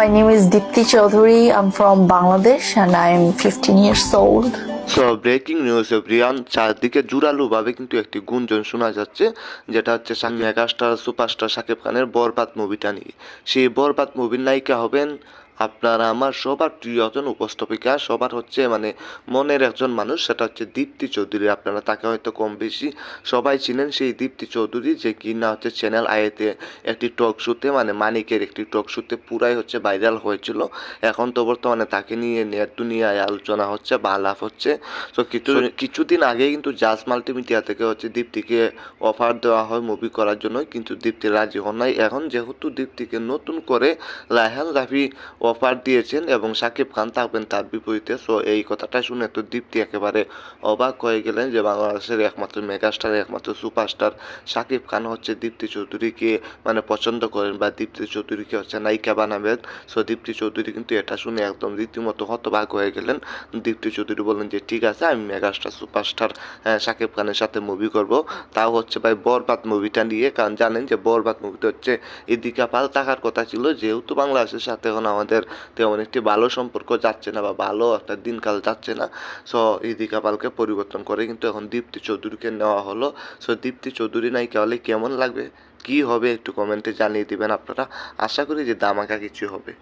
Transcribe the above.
My name is Dipti Chaudhuri. I'm from Bangladesh and I'm 15 years old. So breaking news Riyan চারদিকে জোরালোভাবে কিন্তু একটি গুঞ্জন শোনা যাচ্ছে, যেটা হচ্ছে মেগাস্টার, সুপারস্টার শাকিব খানের বরবাদ মুভিটা নিয়ে সেই বরবাদ মুভির নায়িকা হবেন আপনারা আমার সবার প্রিয়জন উপস্থাপিকা সবার হচ্ছে মানে মনের একজন মানুষ সেটা হচ্ছে দীপ্তি চৌধুরী। আপনারা তাকে হয়তো কম বেশি সবাই চিনেন সেই দীপ্তি চৌধুরী যে কি না হচ্ছে চ্যানেল আইতে একটি টক শোতে মানে মানিকের একটি টক শোতে পুরাই হচ্ছে ভাইরাল হয়েছিল। এখন তো বর্তমানে তাকে নিয়ে নেট দুনিয়ায় আলোচনা হচ্ছে বা লাভ হচ্ছে। তো কিছু কিছুদিন আগে কিন্তু জাজ মাল্টিমিডিয়া থেকে হচ্ছে দীপ্তিকে অফার দেওয়া হয় মুভি করার জন্য কিন্তু দীপ্তি রাজি হন নাই। এখন যেহেতু দীপ্তিকে নতুন করে রায়হান রাফি অফার দিয়েছেন এবং সাকিব খান থাকবেন তার বিপরীতে। সো, এই কথাটা শুনে তো দীপ্তি একেবারে অবাক হয়ে গেলেন যে বাংলাদেশের একমাত্র মেগাস্টার, একমাত্র সুপারস্টার সাকিব খান হচ্ছে দীপ্তি চৌধুরীকে মানে পছন্দ করেন বা দীপ্তি চৌধুরীকে হচ্ছে নায়িকা বানাবেন। সো, দীপ্তি চৌধুরী কিন্তু এটা শুনে একদম রীতিমতো হতবাক হয়ে গেলেন। দীপ্তি চৌধুরী বললেন যে, ঠিক আছে, আমি মেগাস্টার, সুপারস্টার সাকিব খানের সাথে মুভি করব। তাও হচ্ছে ভাই বরবাদ মুভিটা নিয়ে কারণ জানেন যে বরবাদ মুভিটা হচ্ছে এদিকে পাল থাকার কথা ছিল। যেহেতু বাংলাদেশের সাথে এখন আমাদের তেমন একটি ভালো সম্পর্ক যাচ্ছে না বা ভালো একটা দিনকাল যাচ্ছে না। সো ইদিকা পালকে পরিবর্তন করে কিন্তু এখন দীপ্তি চৌধুরীকে নেওয়া হলো। সো দীপ্তি চৌধুরী নাই হলে কেমন লাগবে? কি হবে একটু কমেন্টে জানিয়ে দিবেন আপনারা। আশা করি যে দামাকা কিছু হবে।